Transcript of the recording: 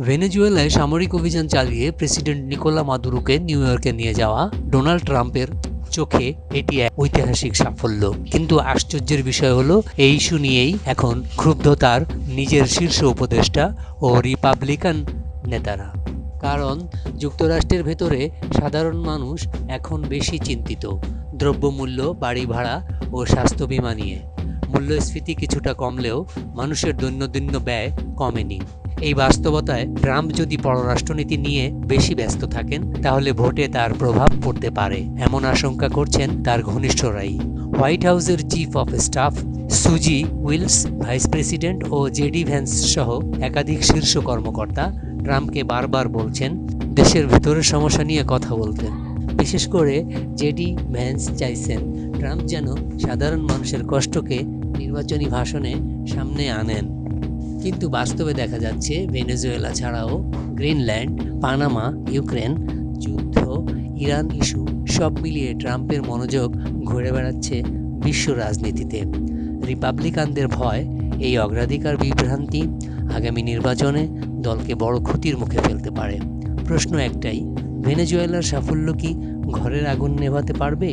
ভেনেজুয়েলায় সামরিক অভিযান চালিয়ে প্রেসিডেন্ট নিকোলা মাদুরোকে নিউ ইয়র্কে নিয়ে যাওয়া ডোনাল্ড ট্রাম্পের চোখে এটি এক ঐতিহাসিক সাফল্য। কিন্তু আশ্চর্যের বিষয় হলো, এই ইস্যু নিয়েই এখন ক্ষুব্ধ তার নিজের শীর্ষ উপদেষ্টা ও রিপাবলিকান নেতারা। কারণ, যুক্তরাষ্ট্রের ভেতরে সাধারণ মানুষ এখন বেশি চিন্তিত। দ্রব্যমূল্য, বাড়ি ভাড়া ও স্বাস্থ্য বিমা নিয়ে। মূল্যস্ফীতি কিছুটা কমলেও মানুষের দৈনন্দিন ব্যয় কমেনি। এই বাস্তবতায় ট্রাম্প যদি পররাষ্ট্রনীতি নিয়ে বেশি ব্যস্ত থাকেন, তাহলে ভোটে তার প্রভাব পড়তে পারে, এমন আশঙ্কা করছেন তার ঘনিষ্ঠরাই। হোয়াইট হাউসের chief of staff Susie Wiles, vice president O JD Vance সহ একাধিক শীর্ষ কর্মকর্তা ট্রাম্পকে বারবার বলছেন, দেশের ভেতরের সমস্যা নিয়ে কথা বলতে। বিশেষ করে জেডি ভ্যান্স চাইছেন ট্রাম্প যেন সাধারণ মানুষের কষ্টকে নির্বাচনী ভাষণে সামনে আনেন। কিন্তু বাস্তবে দেখা যাচ্ছে ভেনেজুয়েলা ছাড়াও গ্রিনল্যান্ড, পানামা, ইউক্রেন, যুদ্ধ, ইরান ইস্যু সব মিলিয়ে ট্রাম্পের মনোযোগ ঘুরে বেড়াচ্ছে বিশ্ব রাজনীতিতে। রিপাবলিকানদের ভয়, এই অগ্রাধিকার বিভ্রান্তি আগামী নির্বাচনে দলকে বড় ক্ষতির মুখে ফেলতে পারে। প্রশ্ন একটাই, ভেনেজুয়েলার সাফল্য কি ঘরের আগুন নেভাতে পারবে?